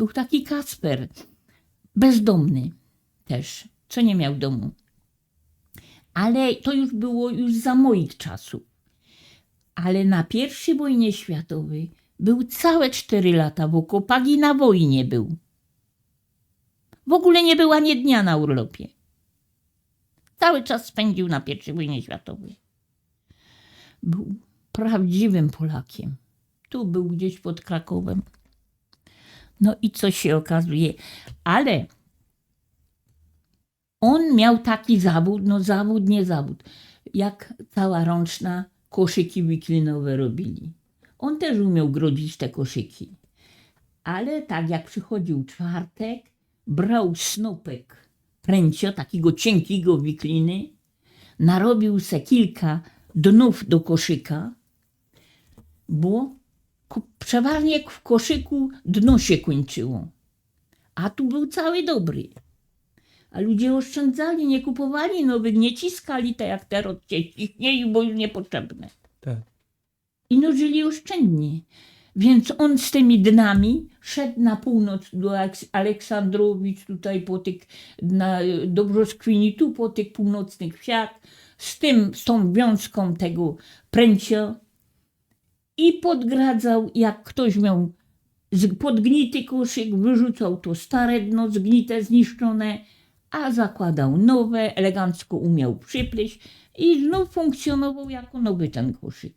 Był taki Kasper, bezdomny też, co nie miał domu. Ale to już było już za moich czasów. Ale na pierwszej wojnie światowej był całe cztery lata w okopach i na wojnie był. W ogóle nie był ani dnia na urlopie. Cały czas spędził na pierwszej wojnie światowej. Był prawdziwym Polakiem. Tu był gdzieś pod Krakowem. No i co się okazuje, ale on miał taki zawód, no zawód, nie zawód, jak cała rączna koszyki wiklinowe robili. On też umiał grodzić te koszyki. Ale tak jak przychodził czwartek, brał snopek pręcio, takiego cienkiego wikliny, narobił se kilka dnów do koszyka, bo przeważnie w koszyku dno się kończyło, a tu był cały dobry. A ludzie oszczędzali, nie kupowali nowych, nie ciskali tak jak teraz się ciśnieli, bo już niepotrzebne. Tak. I no żyli oszczędnie. Więc on z tymi dnami szedł na północ do Aleks- Aleksandrowicz, tutaj po tych, na, do Brzoskwini, tu po tych północnych wsiach, z tym, z tą wiązką tego pręcia i podgradzał, jak ktoś miał podgnity koszyk, wyrzucał to stare dno, zgnite, zniszczone, a zakładał nowe, elegancko umiał przypleść i znów funkcjonował jako nowy ten koszyk.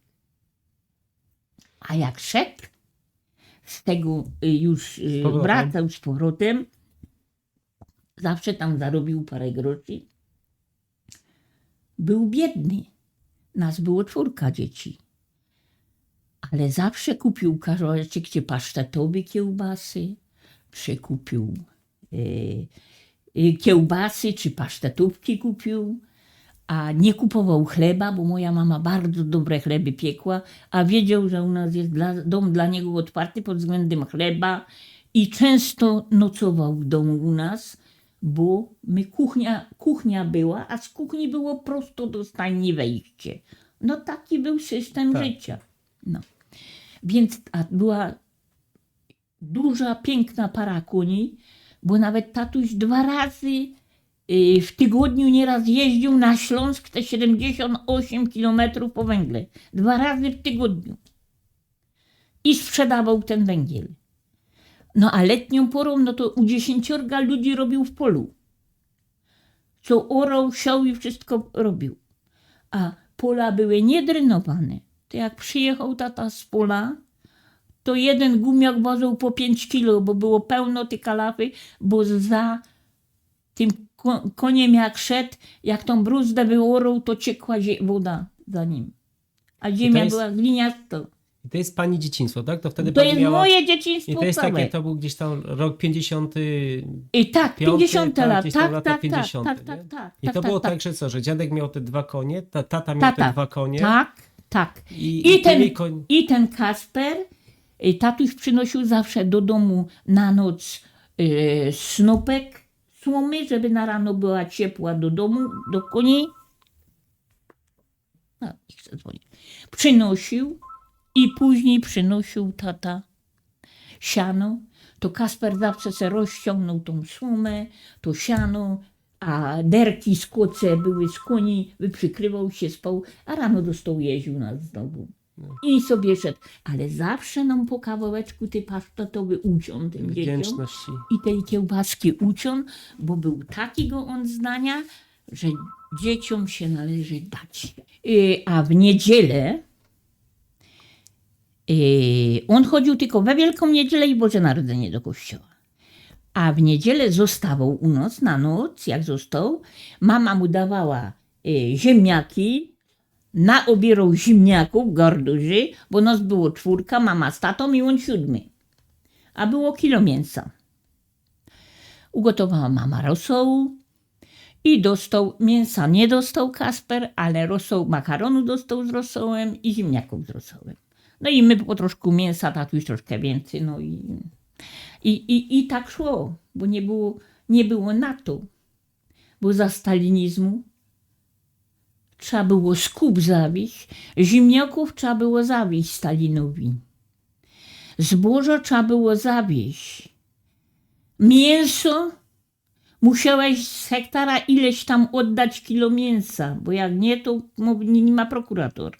A jak szedł, z tego y, już y, wracał z powrotem, zawsze tam zarobił parę groszy. Był biedny. Nas było czwórka dzieci. Ale zawsze kupił kawałeczek czy pasztetowy kiełbasy, czy kupił y, y, kiełbasy, czy pasztetówki kupił, a nie kupował chleba, bo moja mama bardzo dobre chleby piekła, a wiedział, że u nas jest dla, dom dla niego otwarty pod względem chleba i często nocował w domu u nas, bo my kuchnia, kuchnia była, a z kuchni było prosto do stajni wejście. No taki był system Tak. życia. No. Więc a była duża, piękna para koni, bo nawet tatuś dwa razy y, w tygodniu nieraz jeździł na Śląsk te 78 kilometrów po węgle. Dwa razy w tygodniu. I sprzedawał ten węgiel. No a letnią porą, no to u dziesięciorga ludzi robił w polu. Co orał, siał i wszystko robił. A pola były niedrenowane. To jak przyjechał tata z pola, to jeden gumiak ważył po 5 kilo, bo było pełno tych kalafy, bo za tym ko- koniem jak szedł, jak tą bruzdę wyłorał, to ciekła woda za nim. A ziemia jest- była gliniasta. I to jest pani dzieciństwo, tak? To wtedy To pani jest miała... moje I dzieciństwo to jest całe. takie, to był gdzieś tam rok 50. I tak, piąty, 50 tak, lat. Tak, lata tak, 50, tak, tak, tak, tak. I to tak, było tak, tak, że co, że dziadek miał te dwa konie, ta, tata miał Tata. te dwa konie. Tak, tak. I, I ten, koń... I ten Kasper, y, tatuś przynosił zawsze do domu na noc y, snopek słomy, żeby na rano była ciepła do domu, do koni. No, chcę dzwonić. Przynosił i później przynosił tata siano. To Kasper zawsze se rozciągnął tą słomę, to siano, a derki z koce były z koni, wyprzykrywał się, spał, a rano do stołu jeździł nas znowu. I sobie szedł. Ale zawsze nam po kawałeczku ty pasztetowy uciął tym dzieciom Wdzięczności. i tej kiełbaski uciął, bo był takiego on zdania, że dzieciom się należy dać. Yy, a w niedzielę yy, on chodził tylko we Wielką Niedzielę i Boże Narodzenie do kościoła. A w niedzielę zostawał u nas na noc, jak został. Mama mu dawała yy, ziemniaki, na obierał ziemniaków garduży, bo nas było czwórka, mama z tatą i on siódmy. A było kilo mięsa. Ugotowała mama rosołu i dostał, mięsa nie dostał Kasper, ale rosoł, makaronu dostał z rosołem i ziemniaków z rosołem. No i my po troszku mięsa, tatuś troszkę więcej, no i, i, i, i tak szło, bo nie było, nie było na to, bo za stalinizmu trzeba było skup zawieść, ziemniaków trzeba było zawieść Stalinowi. Zboża trzeba było zawieść Mięso musiałeś z hektara ileś tam oddać kilo mięsa, bo jak nie, to nie ma prokurator.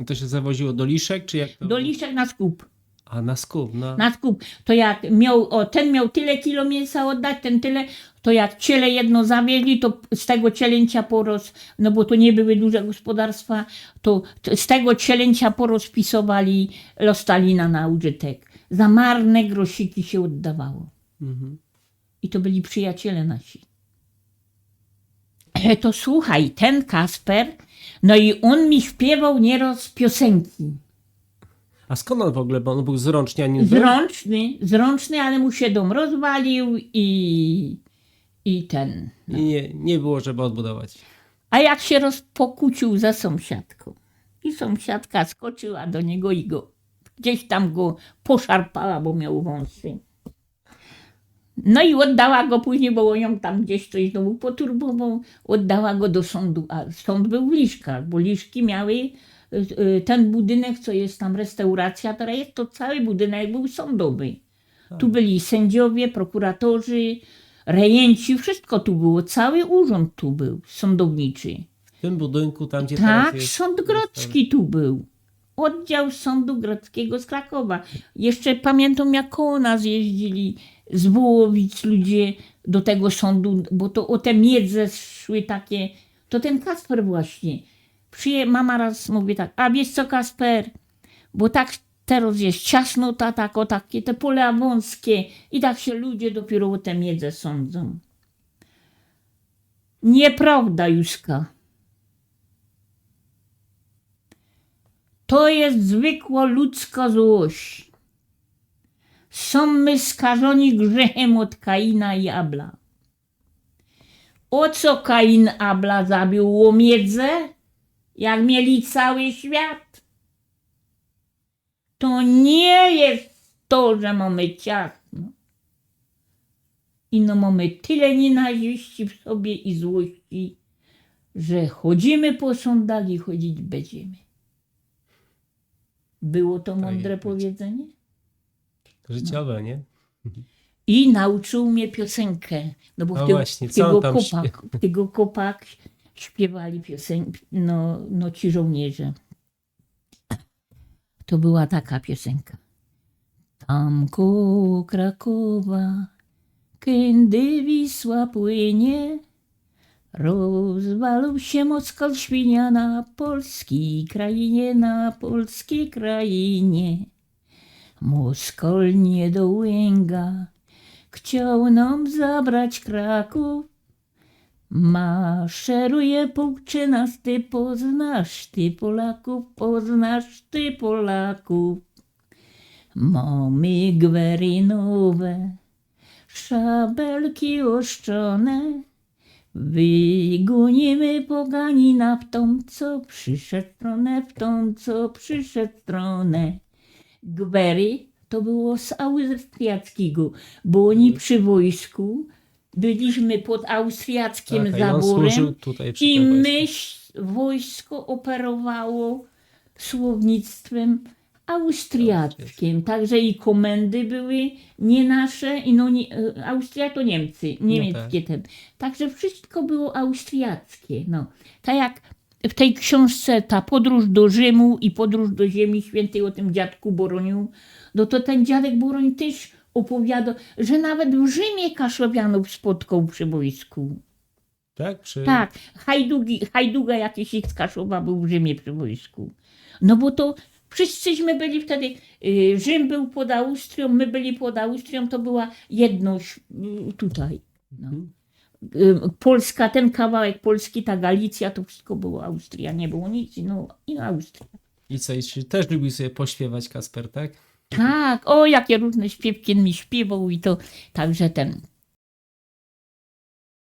I To się zawoziło do liszek, czy jak to? Do liszek na skup. A, na skup, no. Na skup. To jak miał, o, ten miał tyle kilo mięsa oddać, ten tyle, to jak ciele jedno zawieźli, to z tego cielęcia poros, no bo to nie były duże gospodarstwa, to, z tego cielęcia porozpisowali Lostalina na użytek. Za marne grosiki się oddawało. Mhm. I to byli przyjaciele nasi. E, To słuchaj, ten Kasper, no i on mi śpiewał nieraz piosenki. A skąd on w ogóle, bo on był zrącznianin? był? Zrączny, zrączny, ale mu się dom rozwalił i, i ten. I nie, nie było, żeby odbudować. A jak się rozpokłócił za sąsiadką i sąsiadka skoczyła do niego i go gdzieś tam go poszarpała, bo miał wąsy. No i oddała go później, bo ją tam gdzieś coś znowu poturbował, oddała go do sądu, a sąd był w Liszkach, bo Liszki miały ten budynek, co jest tam restauracja, teraz jest to cały budynek był sądowy. Tu byli sędziowie, prokuratorzy, rejenci, wszystko tu było, cały urząd tu był, sądowniczy. W tym budynku, tam gdzie teraz Tak, jest... sąd grodzki tu był. Oddział Sądu Grodzkiego z Krakowa. Jeszcze pamiętam, jak koło nas jeździli z Wołowic ludzie do tego sądu, bo to o te miedze szły takie. To ten Kasper właśnie. Przyje, mama raz mówi tak, a wiesz co Kasper, bo tak teraz jest ciasno, ta, tak, o takie te pola wąskie i tak się ludzie dopiero o te miedze sądzą. Nieprawda, Juska. To jest zwykła ludzka złość. Są my skażoni grzechem od Kaina i Abla. O co Kain Abla zabił łomiedzę, jak mieli cały świat? To nie jest to, że mamy ciasno. Ino mamy tyle nienawiści w sobie i złości, że chodzimy po sądach i chodzić będziemy. Było to mądre jest. powiedzenie? Życiowe, nie? I nauczył mnie piosenkę. No bo w, No tego, właśnie, w, co on tego, kopak, tego kopak śpiewali piosenki, no, no ci żołnierze. To była taka piosenka. Tam Krakowa, kiedy Wisła płynie, rozwalił się Moskal świnia na polskiej krainie, na polskiej krainie. Moskal nie dołęga, chciał nam zabrać Kraków. Maszeruje półczynasty, poznasz ty Polaków, poznasz ty Polaków. Mamy gwery nowe, szabelki oszczone, wygonimy poganina w tą, co przyszedł stronę, w tą, co przyszedł stronę. Gwery to było z austriackiego, bo oni przy wojsku byliśmy pod austriackim Tak, i zaborem i wojsku. myśl wojsko operowało słownictwem austriackim. Także i komendy były nie nasze, i no nie, e, Austria to Niemcy, niemieckie ten. Także wszystko było austriackie. No. Tak jak w tej książce ta podróż do Rzymu i podróż do Ziemi Świętej o tym dziadku Boroniu, no to ten dziadek Boroń też opowiada, że nawet w Rzymie Kaszowianów spotkał przy wojsku. Tak? Przy... Tak, Hajdugi, Hajduga jakiś ich z Kaszowa był w Rzymie przy wojsku. No bo to wszyscyśmy byli wtedy, y, Rzym był pod Austrią, my byli pod Austrią, to była jedność y, tutaj. No. Y, Polska, ten kawałek Polski, ta Galicja, to wszystko było Austria, nie było nic, no i Austria. I co, i czy też lubił sobie pośpiewać Kasper, tak? Tak, o jakie różne śpiewki mi śpiewał i to także ten